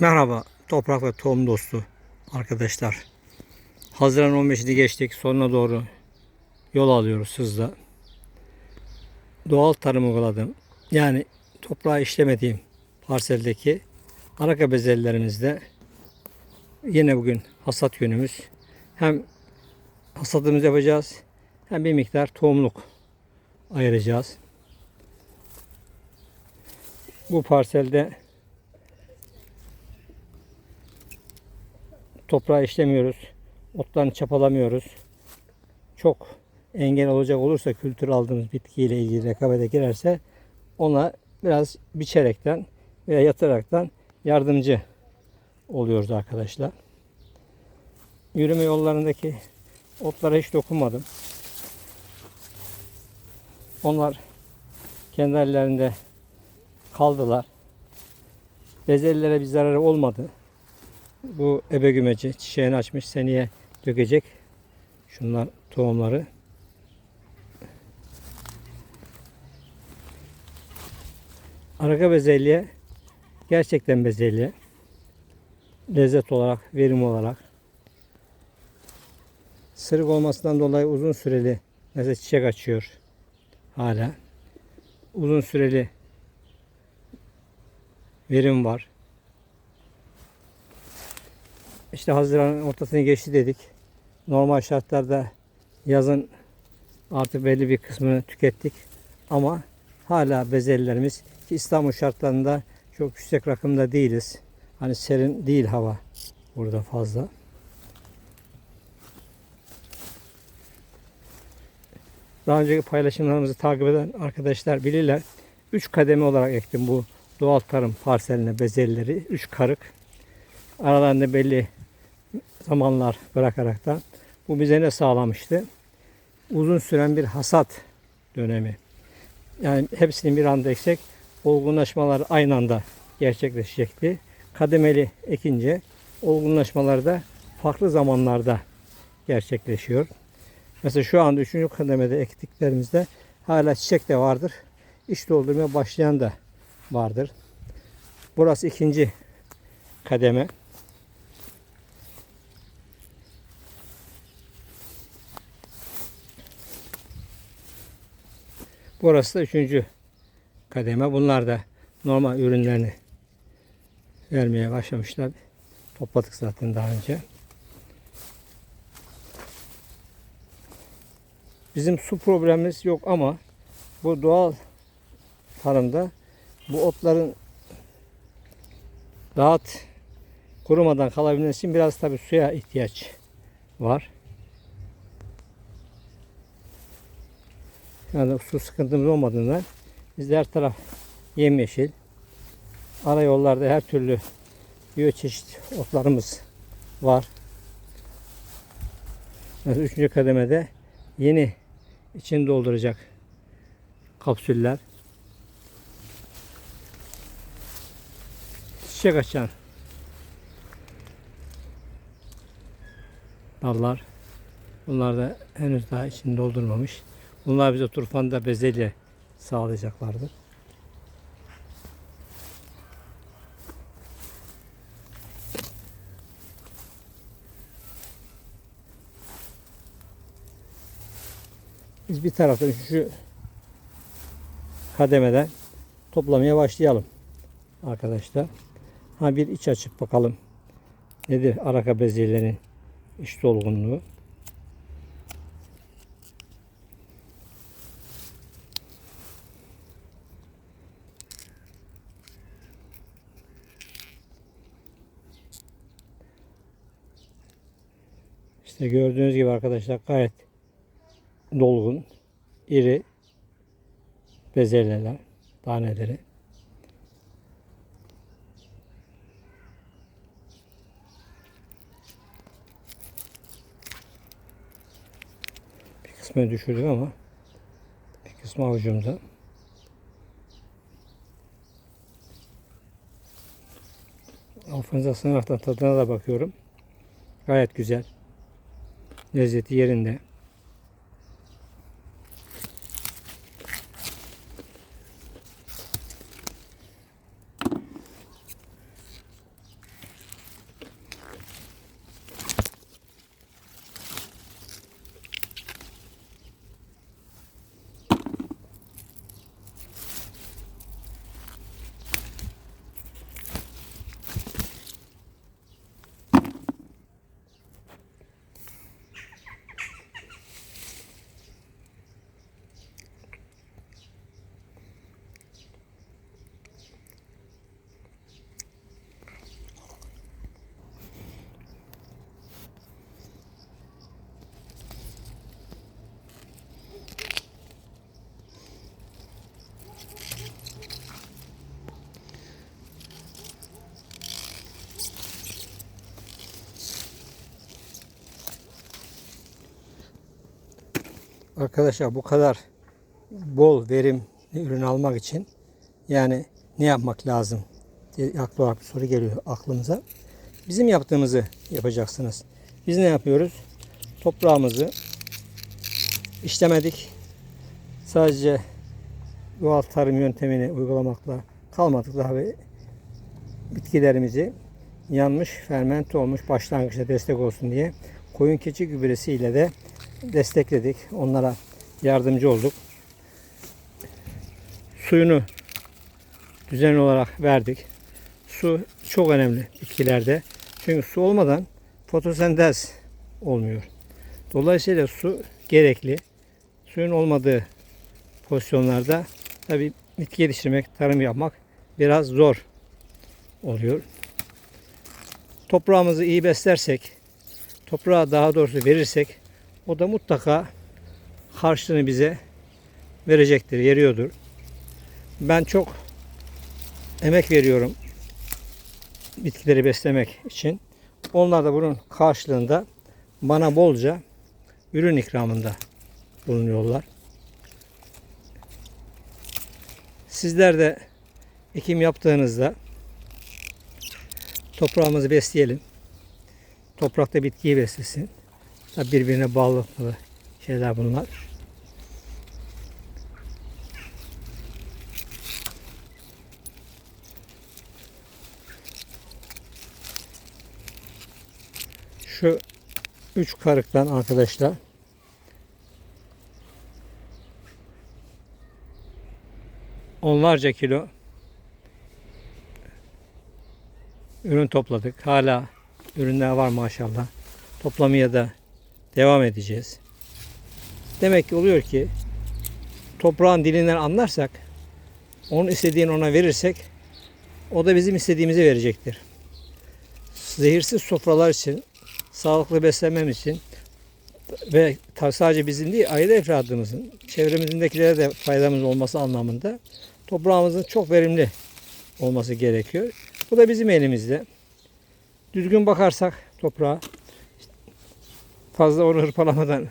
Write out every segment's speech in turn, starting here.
Merhaba toprak ve tohum dostu arkadaşlar. Haziran 15'ini geçtik. Sonuna doğru yol alıyoruz hızla. Doğal tarım uyguladım. Yani toprağı işlemediğim parseldeki araka bezellerimizde yine bugün hasat günümüz. Hem hasadımızı yapacağız hem bir miktar tohumluk ayıracağız. Bu parselde toprağı işlemiyoruz. Otlarını çapalamıyoruz. Çok engel olacak olursa kültür aldığımız bitkiyle ilgili rekabete girerse ona biraz biçerekten veya yatıraraktan yardımcı oluyoruz arkadaşlar. Yürüme yollarındaki otlara hiç dokunmadım. Onlar kendi hallerinde kaldılar. Bezellilere bir zararı olmadı. Bu ebe gümeci çiçeğini açmış seneye dökecek. Şunlar tohumları. Araka bezelye gerçekten bezelye. Lezzet olarak, verim olarak. Sırık olmasından dolayı uzun süreli mesela çiçek açıyor hala. Uzun süreli verim var. İşte Haziran'ın ortasını geçti dedik. Normal şartlarda yazın artık belli bir kısmını tükettik. Ama hala bezellerimiz ki İstanbul şartlarında çok yüksek rakımda değiliz. Hani serin değil hava burada fazla. Daha önceki paylaşımlarımızı takip eden arkadaşlar bilirler. 3 kademe olarak ektim bu doğal tarım parseline bezelleri. 3 karık. Aralarında belli zamanlar bırakaraktan bu bize ne sağlamıştı? Uzun süren bir hasat dönemi. Yani hepsini bir anda eksek olgunlaşmalar aynı anda gerçekleşecekti. Kademeli ekince olgunlaşmalar da farklı zamanlarda gerçekleşiyor. Mesela şu anda 3. kademede ektiklerimizde hala çiçek de vardır. İç doldurmaya başlayan da vardır. Burası ikinci kademe. Burası da üçüncü kademe. Bunlar da normal ürünlerini vermeye başlamışlar. Topladık zaten daha önce. Bizim su problemimiz yok ama bu doğal tarımda bu otların rahat kurumadan kalabilmesi için biraz tabi suya ihtiyaç var. Yani su sıkıntımız olmadığından bizde her taraf yemyeşil. Ara yollarda her türlü çeşit otlarımız var. Mesela üçüncü kademede yeni için dolduracak kapsüller. Çiçek açan dallar. Bunlar da henüz daha içini doldurmamış. Bunlar bize turfanda bezelye sağlayacaklardır. Biz bir taraftan şu kademeden toplamaya başlayalım arkadaşlar. Ha bir iç açıp bakalım nedir araka bezelyenin iç dolgunluğu. İşte gördüğünüz gibi arkadaşlar gayet dolgun, iri bezelyeler, taneleri. Bir kısmını düşürdük ama bir kısmı avucumda. Alfanıza sınıftan tadına da bakıyorum. Gayet güzel. Lezzeti yerinde. Arkadaşlar bu kadar bol verim ürün almak için yani ne yapmak lazım diye haklı olarak bir soru geliyor aklımıza. Bizim yaptığımızı yapacaksınız. Biz ne yapıyoruz? Toprağımızı işlemedik. Sadece doğal tarım yöntemini uygulamakla kalmadık daha ve bitkilerimizi yanmış, fermente olmuş başlangıçta destek olsun diye koyun keçi gübresiyle de destekledik. Onlara yardımcı olduk. Suyunu düzenli olarak verdik. Su çok önemli bitkilerde. Çünkü su olmadan fotosentez olmuyor. Dolayısıyla su gerekli. Suyun olmadığı pozisyonlarda tabi bitki yetiştirmek, tarım yapmak biraz zor oluyor. Toprağımızı iyi beslersek, toprağa daha doğrusu verirsek o da mutlaka harçlığını bize verecektir, veriyordur. Ben çok emek veriyorum bitkileri beslemek için. Onlar da bunun karşılığında bana bolca ürün ikramında bulunuyorlar. Sizler de ekim yaptığınızda toprağımızı besleyelim. Toprakta bitkiyi beslesin. Birbirine bağlı şeyler bunlar. Şu üç karıktan arkadaşlar onlarca kilo ürün topladık. Hala ürünler var maşallah. Toplamaya da devam edeceğiz. Demek ki oluyor ki toprağın dilinden anlarsak onun istediğini ona verirsek o da bizim istediğimizi verecektir. Zehirsiz sofralar için, sağlıklı beslenmemiz için ve sadece bizim değil aile efradımızın, çevremizdekilere de faydamız olması anlamında toprağımızın çok verimli olması gerekiyor. Bu da bizim elimizde. Düzgün bakarsak toprağa, fazla onu hırpalamadan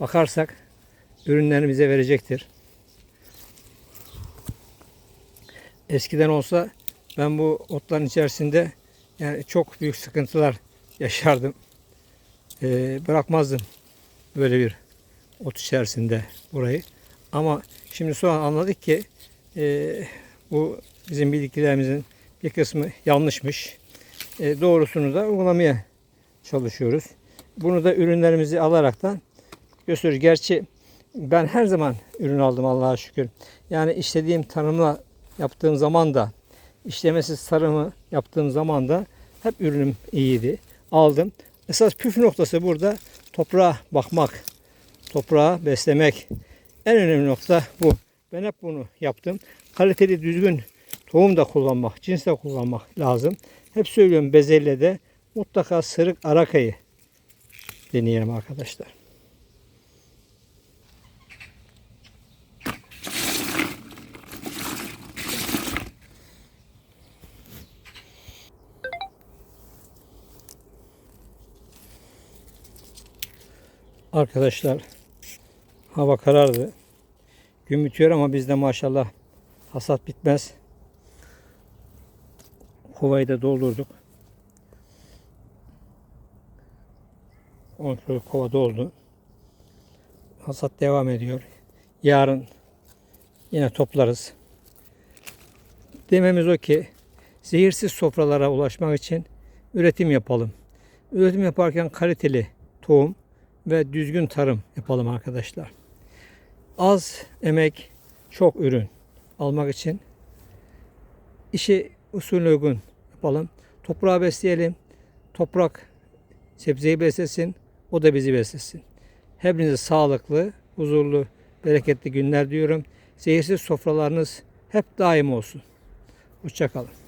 bakarsak ürünlerini bize verecektir. Eskiden olsa ben bu otların içerisinde yani çok büyük sıkıntılar yaşardım. Ee, bırakmazdım böyle bir ot içerisinde burayı. Ama şimdi sonra anladık ki e, bu bizim bildiklerimizin bir kısmı yanlışmış. E, doğrusunu da uygulamaya çalışıyoruz. Bunu da ürünlerimizi alaraktan gösteriyoruz. Gerçi ben her zaman ürün aldım Allah'a şükür. Yani istediğim tanımla yaptığım zaman da işlemesiz tarımı yaptığım zaman da hep ürünüm iyiydi. Aldım. Esas püf noktası burada toprağa bakmak, toprağı beslemek. En önemli nokta bu. Ben hep bunu yaptım. Kaliteli düzgün tohum da kullanmak, cins de kullanmak lazım. Hep söylüyorum bezelyede mutlaka sırık arakayı deneyelim arkadaşlar. Arkadaşlar hava karardı. Gün bitiyor ama bizde maşallah hasat bitmez. Kovayı da doldurduk. Kontrol kova doldu. Hasat devam ediyor. Yarın yine toplarız. Dememiz o ki zehirsiz sofralara ulaşmak için üretim yapalım. Üretim yaparken kaliteli tohum ve düzgün tarım yapalım arkadaşlar. Az emek, çok ürün almak için işi usulüne uygun yapalım. Toprağı besleyelim. Toprak sebzeyi beslesin. O da bizi beslesin. Hepinize sağlıklı, huzurlu, bereketli günler diyorum. Zehirsiz sofralarınız hep daim olsun. Hoşçakalın.